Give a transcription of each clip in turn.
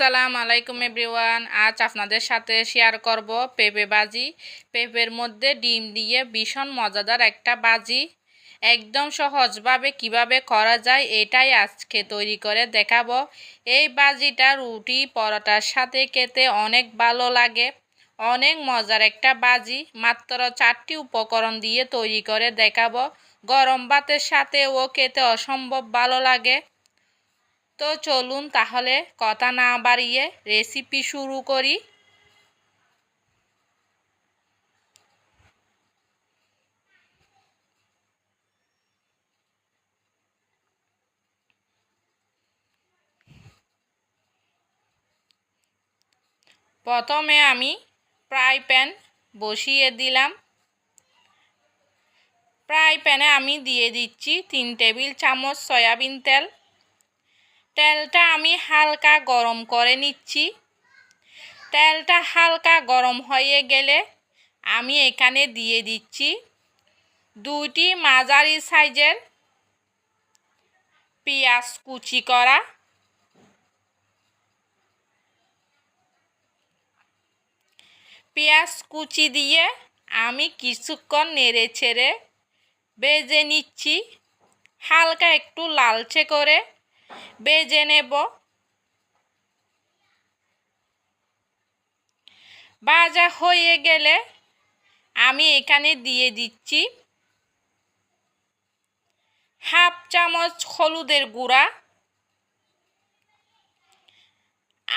আসসালাম আলাইকুম এভরিওয়ান। আজ আপনাদের সাথে শেয়ার করব পেঁপে বাজি। পেঁপের মধ্যে ডিম দিয়ে ভীষণ মজাদার একটা বাজি। একদম সহজভাবে কীভাবে করা যায় এটাই আজকে তৈরি করে দেখাবো। এই বাজিটা রুটি, পরোটার সাথে খেতে অনেক ভালো লাগে। অনেক মজার একটা বাজি। মাত্র চারটি উপকরণ দিয়ে তৈরি করে দেখাবো। গরম ভাতের সাথেও খেতে অসম্ভব ভালো লাগে। তো চলুন তাহলে কথা না বাড়িয়ে রেসিপি শুরু করি। প্রথমে আমি ফ্রাই প্যান বসিয়ে দিলাম। ফ্রাই প্যানে আমি দিয়ে দিচ্ছি তিন টেবিল চামচ সয়াবিন তেল। তেলটা আমি হালকা গরম করে নিচ্ছি। তেলটা হালকা গরম হয়ে গেলে আমি এখানে দিয়ে দিচ্ছি দুইটি মাঝারি সাইজের পেঁয়াজ কুচি করা। পেঁয়াজ কুচি দিয়ে আমি কিছুক্ষণ নেড়ে ছেড়ে বেজে নিচ্ছি। হালকা একটু লালচে করে বেজে নেব ভাজা হয়ে গেলে আমি এখানে দিয়ে দিচ্ছি হাফ চামচ হলুদের গুঁড়া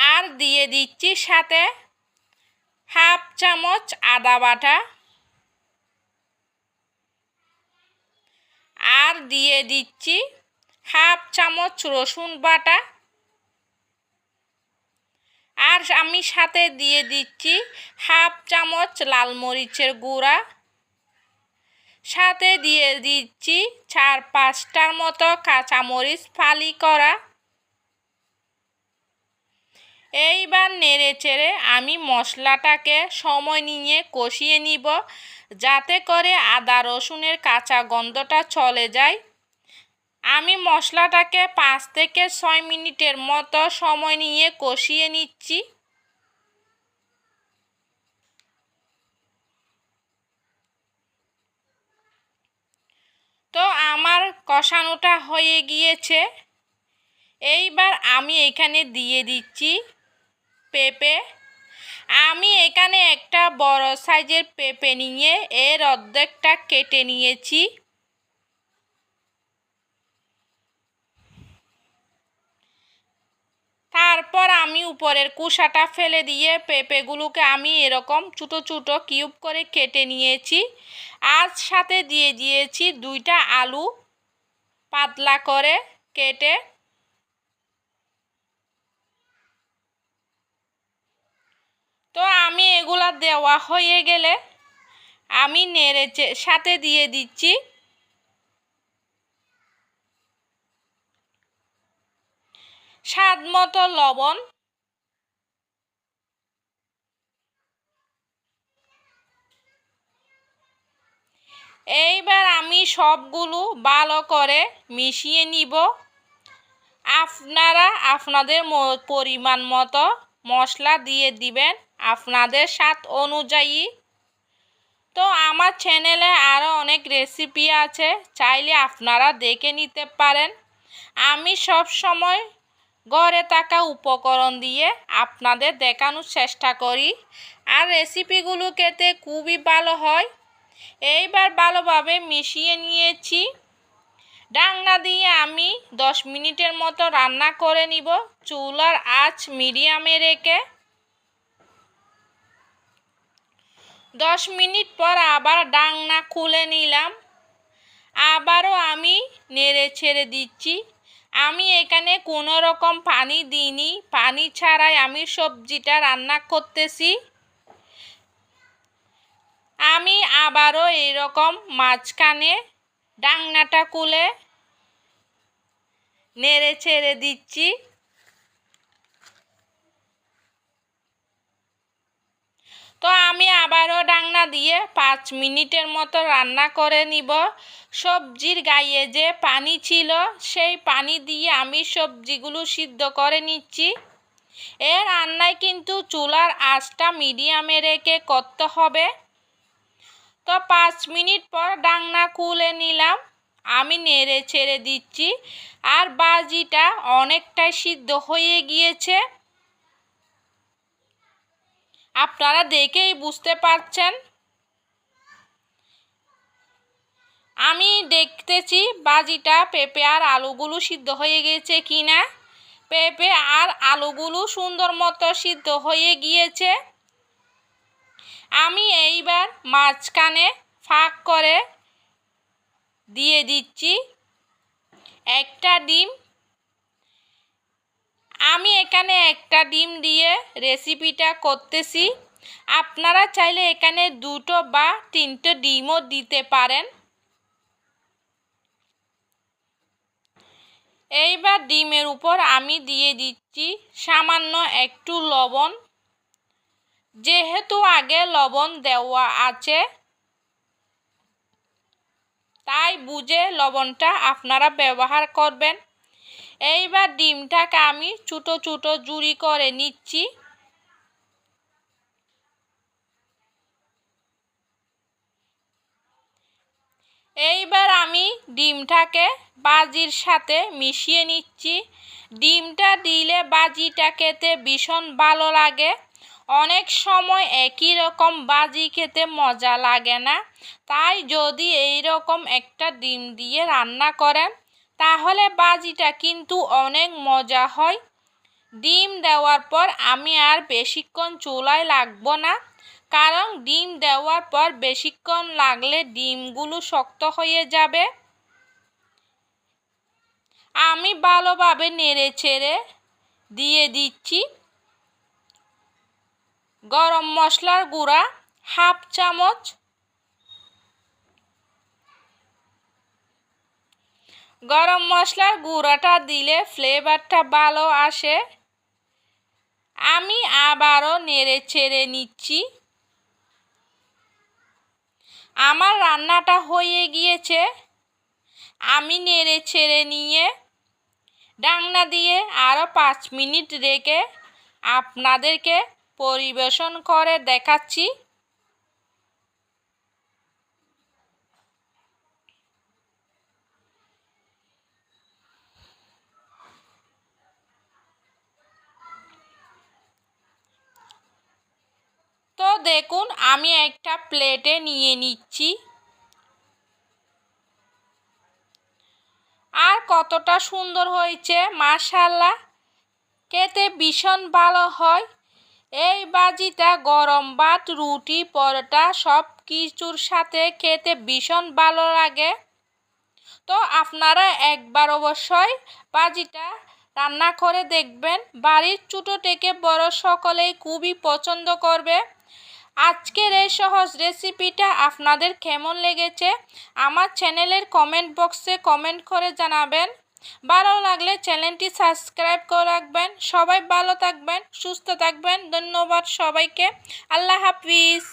আর দিয়ে দিচ্ছি সাথে হাফ চামচ আদা বাটা আর দিয়ে দিচ্ছি হাফ চামচ রসুন বাটা। আর আমি সাথে দিয়ে দিচ্ছি হাফ চামচ লাল মরিচের গুঁড়া। সাথে দিয়ে দিচ্ছি চার পাঁচটার মতো কাঁচামরিচ ফালি করা। এইবার নেড়ে চেড়ে আমি মশলাটাকে সময় নিয়ে কষিয়ে নিব, যাতে করে আদা রসুনের কাঁচা গন্ধটা চলে যায়। আমি মশলাটাকে পাঁচ থেকে ছয় মিনিটের মতো সময় নিয়ে কষিয়ে নিচ্ছি। তো আমার কষানোটা হয়ে গিয়েছে। এইবার আমি এখানে দিয়ে দিচ্ছি পেঁপে। আমি এখানে একটা বড় সাইজের পেঁপে নিয়ে এর অর্ধেকটা কেটে নিয়েছি। তারপর আমি উপরের কুসাটা ফেলে দিয়ে পেঁপেগুলোকে আমি এরকম ছোটো ছোটো কিউব করে কেটে নিয়েছি। আর সাথে দিয়ে দিয়েছি দুইটা আলু পাতলা করে কেটে। তো আমি এগুলা দেওয়া হয়ে গেলে আমি নেড়ে সাথে দিয়ে দিচ্ছি। স্বাদ মতো লবণ। এইবার আমি সবগুলো ভালো করে মিশিয়ে নিব। আপনারা আপনাদের পরিমাণ মতো মশলা দিয়ে দিবেন আপনাদের স্বাদ অনুযায়ী। তো আমার চ্যানেলে আরও অনেক রেসিপি আছে, চাইলে আপনারা দেখে নিতে পারেন। আমি সব সময় ঘরে থাকা উপকরণ দিয়ে আপনাদের দেখানোর চেষ্টা করি। আর রেসিপিগুলো খেতে খুবই ভালো হয়। এইবার ভালোভাবে মিশিয়ে নিয়েছি। ডাংনা দিয়ে আমি দশ মিনিটের মতো রান্না করে নিব। চুলার আঁচ মিডিয়ামে রেখে। দশ মিনিট পর আবার ডাংনা খুলে নিলাম। আবারও আমি নেড়ে ছেড়ে দিচ্ছি। আমি এখানে কোনো রকম পানি দিইনি। পানি ছাড়াই আমি সবজিটা রান্না করতেছি। আমি আবারও এরকম মাঝখানে ডাংনাটা কুলে নেড়ে ছেড়ে দিচ্ছি। তো আমি আবারও ডাংনা দিয়ে পাঁচ মিনিটের মতো রান্না করে নিব। সবজির গায়ে যে পানি ছিল, সেই পানি দিয়ে আমি সবজিগুলো সিদ্ধ করে নিচ্ছি। এর রান্নায় কিন্তু চুলার আঁচটা মিডিয়ামে রেখে করতে হবে। তো পাঁচ মিনিট পর ডাংনা খুলে নিলাম। আমি নেড়ে ছেড়ে দিচ্ছি। আর বাজিটা অনেকটাই সিদ্ধ হয়ে গিয়েছে। আপনারা দেখেই বুঝতে পারছেন। আমি দেখতেছি বাজিটা পেঁপে আর আলুগুলো সিদ্ধ হয়ে গেছে কি না পেঁপে আর আলুগুলো সুন্দর মতো সিদ্ধ হয়ে গিয়েছে। আমি এইবার মাঝখানে ফাঁক করে দিয়ে দিচ্ছি। একটা ডিম আমি এখানে একটা ডিম দিয়ে রেসিপিটা করতেছি। আপনারা চাইলে এখানে দুটো বা তিনটে ডিমও দিতে পারেন। এইবার ডিমের উপর আমি দিয়ে দিচ্ছি সামান্য একটু লবণ। যেহেতু আগে লবণ দেওয়া আছে, তাই বুঝে লবণটা আপনারা ব্যবহার করবেন। এইবার ডিমটাকে আমি ছোটো ছোটো জুড়ি করে নিচ্ছি। এইবার আমি ডিমটাকে বাজির সাথে মিশিয়ে নিচ্ছি। ডিমটা দিলে বাজিটা খেতে ভীষণ ভালো লাগে। অনেক সময় একই রকম বাজি খেতে মজা লাগে না। তাই যদি এই রকম একটা ডিম দিয়ে রান্না করেন তাহলে বাজিটা কিন্তু অনেক মজা হয়। ডিম দেওয়ার পর আমি আর বেশিক্ষণ চুলায় লাগবো না, কারণ ডিম দেওয়ার পর বেশিক্ষণ লাগলে ডিমগুলো শক্ত হয়ে যাবে। আমি ভালোভাবে নেড়ে ছেড়ে দিয়ে দিচ্ছি। গরম মশলার গুঁড়া হাফ চামচ গরম মশলার গুঁড়াটা দিলে ফ্লেভারটা ভালো আসে। আমি আবারও নেড়ে ছেড়ে নিচ্ছি। আমার রান্নাটা হয়ে গিয়েছে। আমি নেড়ে ছেড়ে নিয়ে ডাংনা দিয়ে আরও পাঁচ মিনিট রেখে আপনাদেরকে পরিবেশন করে দেখাচ্ছি। তো দেখুন, আমি একটা প্লেটে নিয়ে নিচ্ছি। আর কতটা সুন্দর হয়েছে মাশাল্লাহ খেতে ভীষণ ভালো হয়। এই বাজিটা গরম ভাত, রুটি, পরোটা সব কিছুর সাথে খেতে ভীষণ ভালো লাগে। তো আপনারা একবার অবশ্যই বাজিটা রান্না করে দেখবেন। বাড়ির ছোটো থেকে বড় সকলেই খুবই পছন্দ করবে। আজকের এই সহজ রেসিপিটা আপনাদের কেমন লেগেছে? আমার চ্যানেলের কমেন্ট বক্সে কমেন্ট করে জানাবেন। ভালো লাগলে চ্যানেলটি সাবস্ক্রাইব করে রাখবেন। সবাই ভালো থাকবেন, সুস্থ থাকবেন। ধন্যবাদ সবাইকে। আল্লাহ হাফিজ।